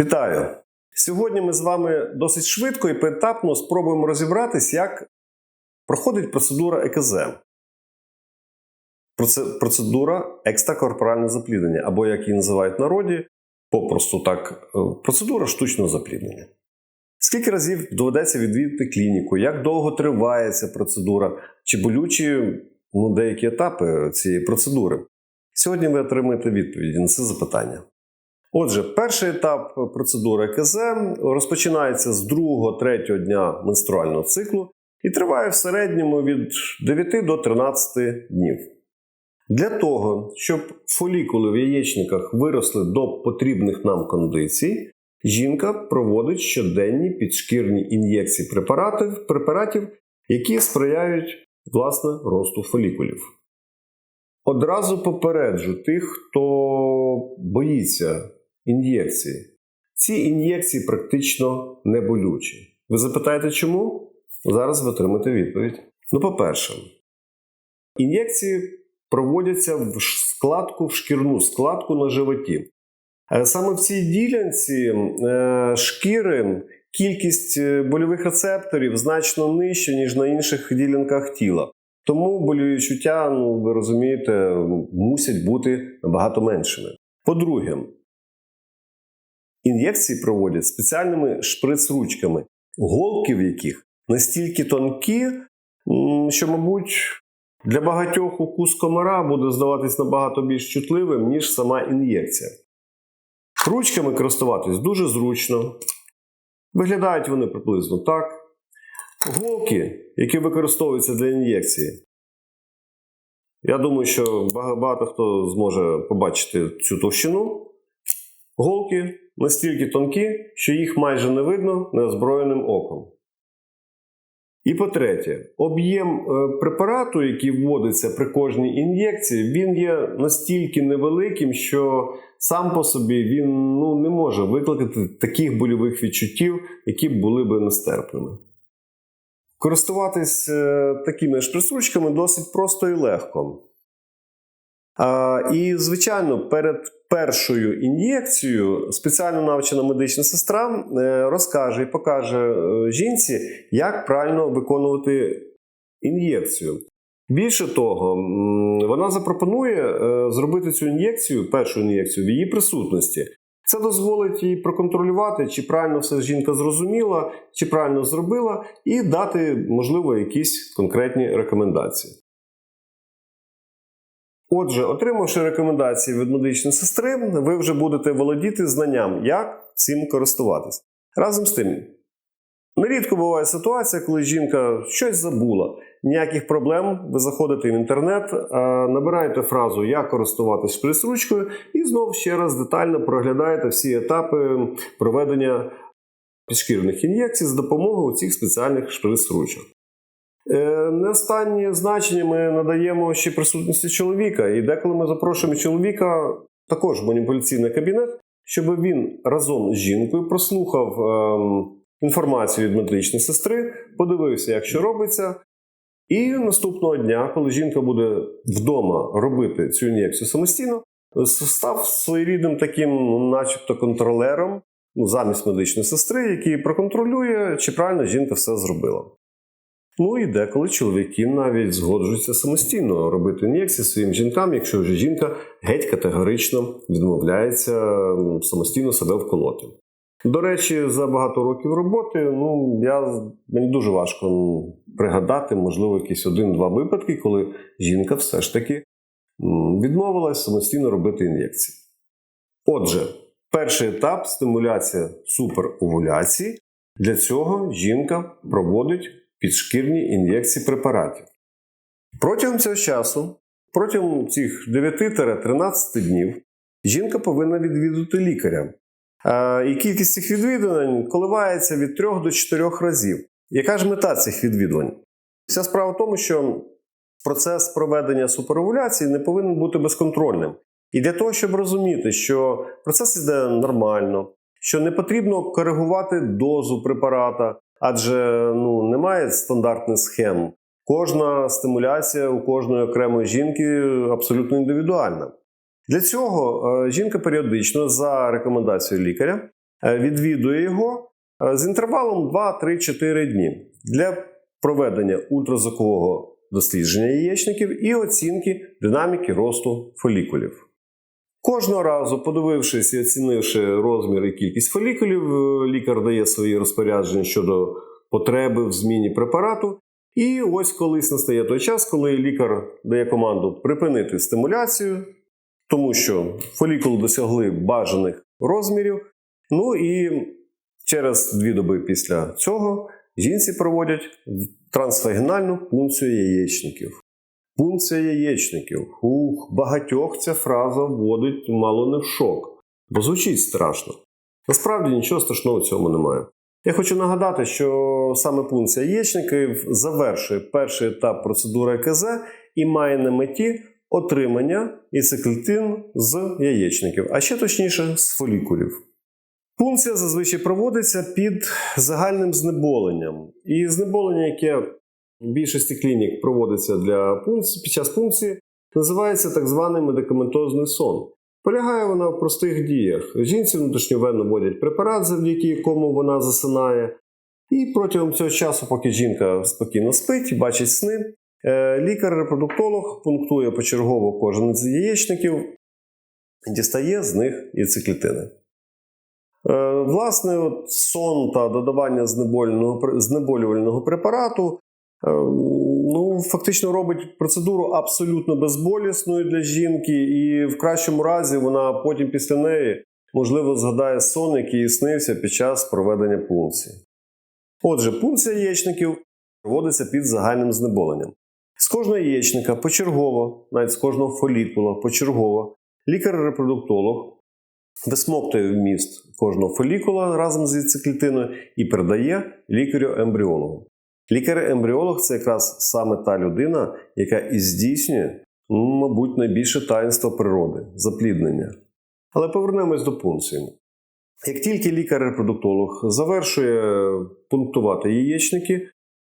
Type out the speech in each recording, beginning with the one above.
Вітаю! Сьогодні ми з вами досить швидко і поетапно спробуємо розібратись, як проходить процедура ЕКЗ. Процедура екстракорпоральне запліднення, або як її називають в народі, попросту так, е, процедура штучного запліднення. Скільки разів доведеться відвідати клініку, як довго триває ця процедура, чи болючі ну, деякі етапи цієї процедури? Сьогодні ви отримаєте відповіді на це запитання. Отже, перший етап процедури КЗ розпочинається з 2-3 дня менструального циклу і триває в середньому від 9 до 13 днів. Для того, щоб фолікули в яєчниках виросли до потрібних нам кондицій, жінка проводить щоденні підшкірні ін'єкції препаратів, препаратів які сприяють власне росту фолікулів. Одразу попереджу тих, хто боїться ін'єкції. Ці ін'єкції практично не болючі. Ви запитаєте, чому? Зараз ви отримаєте відповідь. Ну, по-перше, ін'єкції проводяться в складку, в шкірну складку на животі. Е, Саме в цій ділянці е, шкіри кількість е, больових рецепторів значно нижча, ніж на інших ділянках тіла. Тому больові відчуття, ну ви розумієте, мусять бути набагато меншими. По-друге, ін'єкції проводять спеціальними шприц-ручками, голки в яких настільки тонкі, що, мабуть, для багатьох укус комара буде здаватись набагато більш чутливим, ніж сама ін'єкція. Ручками користуватись дуже зручно. Виглядають вони приблизно так. Голки, які використовуються для ін'єкції. Я думаю, що багато хто зможе побачити цю товщину. Голки настільки тонкі, що їх майже не видно неозброєним оком. І по-третє, об'єм е, препарату, який вводиться при кожній ін'єкції, він є настільки невеликим, що сам по собі він ну, не може викликати таких больових відчуттів, які були би нестерпними. Користуватись е, такими ж присручками досить просто і легко. І, звичайно, перед першою ін'єкцією спеціально навчена медична сестра е, розкаже і покаже е, жінці, як правильно виконувати ін'єкцію. Більше того, вона запропонує е, зробити цю ін'єкцію, першу ін'єкцію, в її присутності. Це дозволить їй проконтролювати, чи правильно все жінка зрозуміла, чи правильно зробила, і дати, можливо, якісь конкретні рекомендації. Отже, отримавши рекомендації від медичної сестри, ви вже будете володіти знанням, як цим користуватись. Разом з тим, нерідко буває ситуація, коли жінка щось забула. Ніяких проблем. Ви заходите в інтернет, набираєте фразу Як користуватись шприц-ручкою і знову ще раз детально проглядаєте всі етапи проведення підшкірних ін'єкцій з допомогою цих спеціальних шприц-ручок. Е, Не останнє значення ми надаємо ще присутності чоловіка, і деколи ми запрошуємо чоловіка також в маніпуляційний кабінет, щоб він разом з жінкою прослухав ем, інформацію від медичної сестри, подивився, як що робиться. І наступного дня, коли жінка буде вдома робити цю ін'єкцію самостійно, став своєрідним таким, ну, начебто, контролером ну, замість медичної сестри, який проконтролює, чи правильно жінка все зробила. Ну і деколи чоловіки навіть згоджуються самостійно робити ін'єкції своїм жінкам, якщо вже жінка геть категорично відмовляється самостійно себе вколоти. До речі, за багато років роботи, ну я мені дуже важко пригадати, можливо, якісь один-два випадки, коли жінка все ж таки відмовилась самостійно робити ін'єкції. Отже, перший етап стимуляція суперовуляції. Для цього жінка проводить підшкірні ін'єкції препаратів. Протягом цього часу, протягом цих 9-13 днів, жінка повинна відвідати лікаря. І кількість цих відвідувань коливається від 3 до 4 разів. Яка ж мета цих відвідувань? Вся справа в тому, що процес проведення суперовуляції не повинен бути безконтрольним. І для того, щоб розуміти, що процес іде нормально, що не потрібно коригувати дозу препарата, адже ну, немає стандартних схем. Кожна стимуляція у кожної окремої жінки абсолютно індивідуальна. Для цього е, жінка періодично за рекомендацією лікаря е, відвідує його е, з інтервалом 2-3-4 дні для проведення ультразвукового дослідження яєчників і оцінки динаміки росту фолікулів. Кожного разу, подивившись і оцінивши розмір і кількість фолікулів, е, лікар дає свої розпорядження щодо потреби в зміні препарату. І ось колись настає той час, коли лікар дає команду припинити стимуляцію, тому що фолікули досягли бажаних розмірів. Ну і через дві доби після цього жінці проводять трансвагінальну пункцію яєчників. Пункція яєчників. Ух, багатьох ця фраза вводить мало не в шок, бо звучить страшно. Насправді нічого страшного в цьому немає. Я хочу нагадати, що саме пункція яєчників завершує перший етап процедури ЕКЗ і має на меті отримання іциклітин з яєчників, а ще точніше з фолікулів. Пункція зазвичай проводиться під загальним знеболенням. І знеболення, яке в більшості клінік проводиться для пункції, під час пункції, називається так званий медикаментозний сон. Полягає вона в простих діях. Жінці внутрішньовенно вводять препарат, завдяки якому вона засинає. І протягом цього часу, поки жінка спокійно спить, бачить сни, е, лікар-репродуктолог пунктує почергово кожен з яєчників, дістає з них іциклітини. Е, Власне, от сон та додавання знеболювального, препарату ну, фактично робить процедуру абсолютно безболісною для жінки, і в кращому разі вона потім після неї, можливо, згадає сон, який снився під час проведення пункції. Отже, пункція яєчників проводиться під загальним знеболенням. З кожного яєчника почергово, навіть з кожного фолікула почергово, лікар-репродуктолог висмоктує вміст кожного фолікула разом з циклітиною і передає лікарю-ембріологу. Лікар-ембріолог це якраз саме та людина, яка і здійснює, ну, мабуть, найбільше таїнство природи запліднення. Але повернемось до пункції. Як тільки лікар-репродуктолог завершує пунктувати яєчники,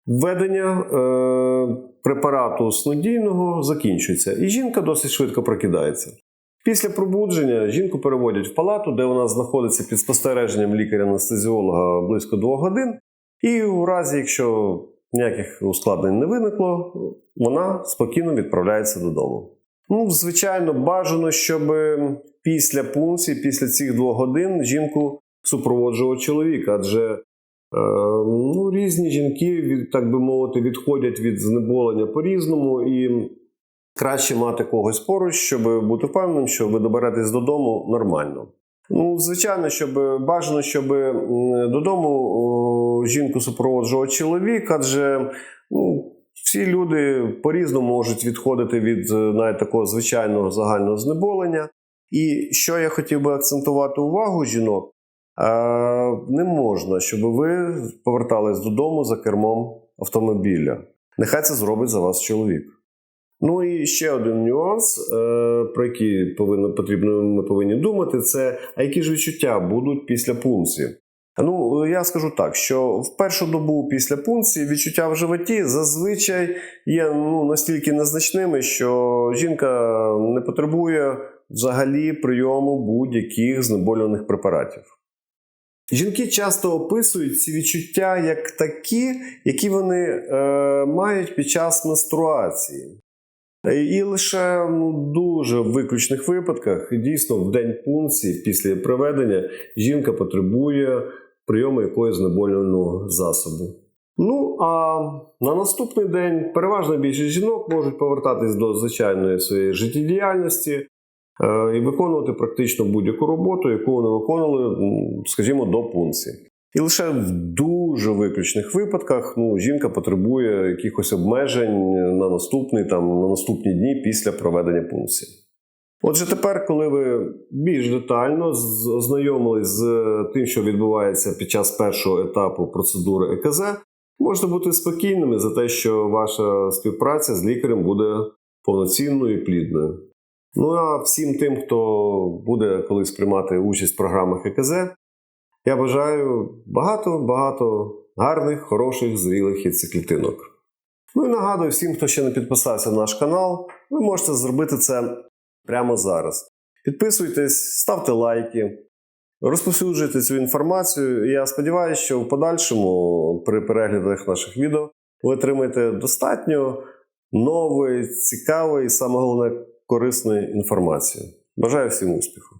введення е, препарату снодійного закінчується, і жінка досить швидко прокидається. Після пробудження жінку переводять в палату, де вона знаходиться під спостереженням лікаря-анестезіолога близько 2 годин. І у разі, якщо ніяких ускладнень не виникло, вона спокійно відправляється додому. Ну, звичайно, бажано, щоб після пункції, після цих двох годин жінку супроводжував чоловік, адже е, ну, різні жінки, так би мовити, відходять від знеболення по-різному, і краще мати когось поруч, щоб бути впевненим, що ви доберетесь додому нормально. Ну, звичайно, щоб бажано, щоб додому жінку супроводжував чоловік, адже ну, всі люди по-різному можуть відходити від е, навіть такого звичайного загального знеболення. І що я хотів би акцентувати увагу жінок, е, не можна, щоб ви повертались додому за кермом автомобіля. Нехай це зробить за вас чоловік. Ну і ще один нюанс, е, про який повинно, потрібно, ми повинні думати, це а які ж відчуття будуть після пункції. Ну, я скажу так, що в першу добу після пункції відчуття в животі зазвичай є ну, настільки незначними, що жінка не потребує взагалі прийому будь-яких знеболюваних препаратів. Жінки часто описують ці відчуття як такі, які вони е, мають під час менструації. І лише ну, дуже в виключних випадках, дійсно, в день пункції після проведення жінка потребує прийому якогось знеболювального засобу. Ну а на наступний день переважна більшість жінок можуть повертатись до звичайної своєї життєдіяльності е, і виконувати практично будь-яку роботу, яку вони виконували, скажімо, до пункції. І лише в дуже виключних випадках ну, жінка потребує якихось обмежень на наступний там на наступні дні після проведення пункції. Отже, тепер, коли ви більш детально ознайомились з тим, що відбувається під час першого етапу процедури ЕКЗ, можете бути спокійними за те, що ваша співпраця з лікарем буде повноцінною і плідною. Ну а всім тим, хто буде колись приймати участь в програмах ЕКЗ, я бажаю багато-багато гарних, хороших, зрілих яйцеклітинок. Ну і нагадую всім, хто ще не підписався на наш канал, ви можете зробити це прямо зараз. Підписуйтесь, ставте лайки, розповсюджуйте цю інформацію. Я сподіваюся, що в подальшому при переглядах наших відео ви отримаєте достатньо нової, цікавої і саме головне корисної інформації. Бажаю всім успіху!